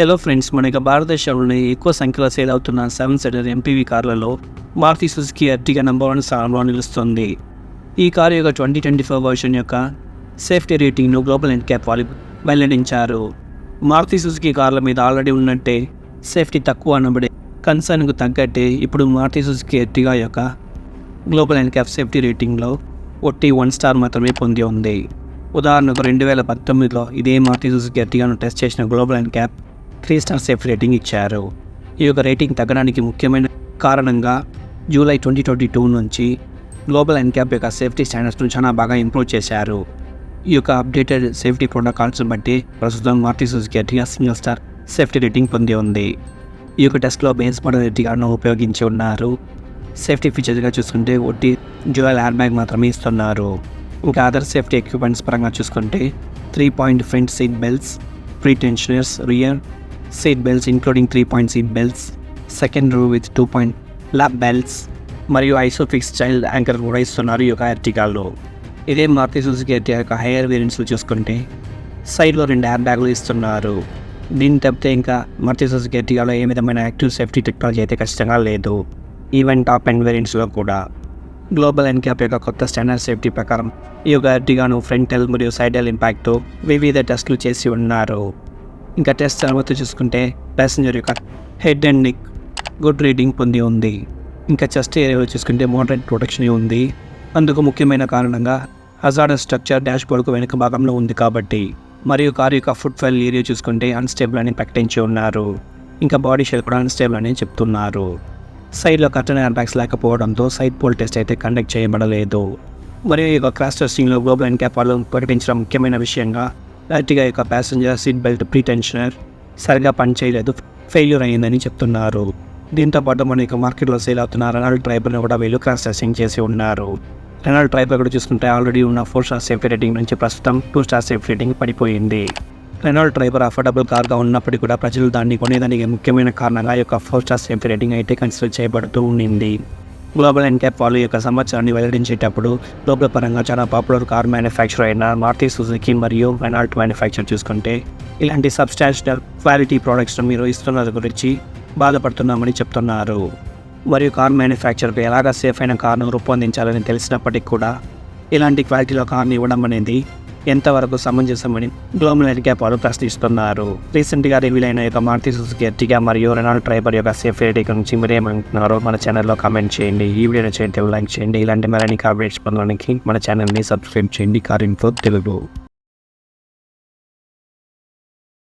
Hello friends మన యొక్క భారతదేశంలోని ఎక్కువ సంఖ్యలో సేల్ అవుతున్న సెవెన్ సీటర్ ఎంపీవీ కార్లలో Maruti Suzuki Ertiga number one స్థానంలో నిలుస్తుంది. ఈ కారు యొక్క ట్వంటీ ట్వంటీ ఫోర్ వర్షన్ యొక్క సేఫ్టీ రేటింగ్ను గ్లోబల్ అండ్ క్యాప్ వాళ్ళు వెల్లడించారు. మారుతి సుజుకి కార్ల మీద ఆల్రెడీ ఉన్నట్టే సేఫ్టీ తక్కువ అనబడే కన్సర్న్కు తగ్గట్టే ఇప్పుడు మారుతి సుజుకి ఎర్టిగా యొక్క గ్లోబల్ అండ్ క్యాప్ సేఫ్టీ రేటింగ్లో ఒట్టి వన్ స్టార్ మాత్రమే పొంది ఉంది. ఉదాహరణకు రెండు వేల పంతొమ్మిదిలో ఇదే మారుతి సుజుకి ఎర్టిగాను టెస్ట్ చేసిన global NCAP three star safety rating ఇచ్చారు. ఈ యొక్క రేటింగ్ తగ్గడానికి ముఖ్యమైన కారణంగా జూలై ట్వంటీ ట్వంటీ టూ నుంచి గ్లోబల్ ఎన్క్యాప్ యొక్క సేఫ్టీ స్టాండర్డ్స్ను చాలా బాగా ఇంప్రూవ్ చేశారు. ఈ యొక్క అప్డేటెడ్ సేఫ్టీ ప్రోటోకాల్స్ బట్టి ప్రస్తుతం Maruti Suzuki Ertiga single star safety rating పొంది ఉంది. ఈ యొక్క టెస్ట్లో బేస్ మోడల్ ఎర్టిగాను ఉపయోగించి ఉన్నారు. సేఫ్టీ ఫీచర్స్గా చూసుకుంటే ఒట్టి డ్యూయల్ హ్యాండ్ బ్యాగ్ మాత్రమే ఇస్తున్నారు. ఇంకా అదర్ సేఫ్టీ ఎక్విప్మెంట్స్ పరంగా చూసుకుంటే three point front seat belts pre tensioners rear seat belts including three point seat belts second row with two point lap belts మరియు ఐసోఫిక్స్ చైల్డ్ యాంకర్ కూడా ఇస్తున్నారు ఈ యొక్క ఎర్టిగాల్లో ఇదే మారుతి సుజుకి ఎర్టిగా యొక్క హైయర్ వేరియంట్స్లో చూసుకుంటే సైడ్లో రెండు ఎయిర్ బ్యాగులు ఇస్తున్నారు. దీన్ని తప్పితే ఇంకా మారుతి సుజుకి ఎర్టిగాలో ఏ విధమైన యాక్టివ్ సేఫ్టీ టెక్నాలజీ అయితే ఖచ్చితంగా లేదు. ఈవెన్ టాప్ అండ్ వేరియంట్స్లో కూడా. గ్లోబల్ అండ్ క్యాప్ యొక్క కొత్త స్టాండర్డ్ సేఫ్టీ ప్రకారం ఈ యొక్క ఎర్టిగాను ఫ్రంటల్ మరియు సైడల్ ఇంపాక్ట్తో వివిధ టెస్టులు చేసి ఉన్నారు. ఇంకా టెస్ట్ తర్వాత చూసుకుంటే ప్యాసింజర్ యొక్క head and neck good reading పొంది ఉంది. ఇంకా చెస్ట్ ఏరియాలో చూసుకుంటే మోడరేట్ ప్రొటెక్షన్ ఉంది. అందుకు ముఖ్యమైన కారణంగా హజార్డ్ స్ట్రక్చర్ డాష్ బోర్డుకు వెనుక భాగంలో ఉంది కాబట్టి. మరియు కారు యొక్క ఫుట్ ఫైల్ ఏరియా చూసుకుంటే అన్స్టేబుల్ అని ప్రకటించి ఉన్నారు. ఇంకా బాడీ షెల్ కూడా అన్స్టేబుల్ అని చెప్తున్నారు. సైడ్లో కర్టన్ ఎయిర్ బ్యాగ్స్ లేకపోవడంతో సైడ్ పోల్ టెస్ట్ అయితే కండక్ట్ చేయబడలేదు. మరియు ఈ యొక్క క్రాస్ టెస్టింగ్లో గ్లోబల్ అండ్ క్యాప్ వాళ్ళు ప్రకటించడం ముఖ్యమైన విషయంగా అర్టిగా యొక్క ప్యాసింజర్ సీట్ బెల్ట్ ప్రీటెన్షనర్ సరిగా పనిచేయలేదు. ఫెయిల్యూర్ అయ్యిందని చెప్తున్నారు. దీంతో పాటు మన యొక్క మార్కెట్లో సేల్ అవుతున్న రెనాల్డ్ ట్రైబర్ని కూడా వీళ్ళు క్రాస్ టెస్టింగ్ చేసి ఉన్నారు. రెనాల్డ్ ట్రైబర్ కూడా చూసుకుంటే ఆల్రెడీ ఉన్న ఫోర్ స్టార్ సేఫ్టీ రేటింగ్ నుంచి ప్రస్తుతం టూ స్టార్ సేఫ్టీ రేటింగ్ పడిపోయింది. రెనాల్డ్ ట్రైబర్ అఫోర్డబుల్ కార్గా ఉన్నప్పటికీ కూడా ప్రజలు దాన్ని కొనేదానికి ముఖ్యమైన కారణంగా యొక్క ఫోర్ స్టార్ సేఫ్టీ రేటింగ్ అయితే కన్సిడర్ చేయబడుతూ ఉండింది. గ్లోబల్ అండ్ వాళ్ళు యొక్క సంవత్సరాన్ని వెల్లడించేటప్పుడు గ్లోబల్ పరంగా చాలా పాపులర్ కార్ మ్యానుఫ్యాక్చర్ అయిన మారుతి సుజుకి మరియు మెనాల్ట్ మ్యానుఫ్యాక్చర్ చూసుకుంటే ఇలాంటి సబ్స్టాన్షియల్ క్వాలిటీ ప్రోడక్ట్స్ను మీరు ఇస్తున్నది గురించి బాధపడుతున్నామని చెప్తున్నారు. మరియు కార్ మ్యానుఫ్యాక్చర్కు ఎలాగ సేఫ్ అయిన కార్ను రూపొందించాలని తెలిసినప్పటికీ కూడా ఇలాంటి క్వాలిటీలో కార్ని ఇవ్వడం అనేది ఎంతవరకు సమంజసమని గ్లోబల్ అండ్ క్యాప్ వాళ్ళు ప్రశ్నిస్తున్నారు. రీసెంట్గా రివీల్ అయిన యొక్క మారుతి సుజుకి ఎర్టిగా మరియు రెనాల్డ్ ట్రైబర్ యొక్క సేఫ్ రేటింగ్ గురించి మీరు ఏమంటున్నారో మన ఛానల్లో కామెంట్ చేయండి. ఈ వీడియోని చేయండి లైక్ చేయండి. ఇలాంటి మరిన్ని అప్డేట్స్ పొందడానికి మన ఛానల్ని సబ్స్క్రైబ్ చేయండి. Car info Telugu.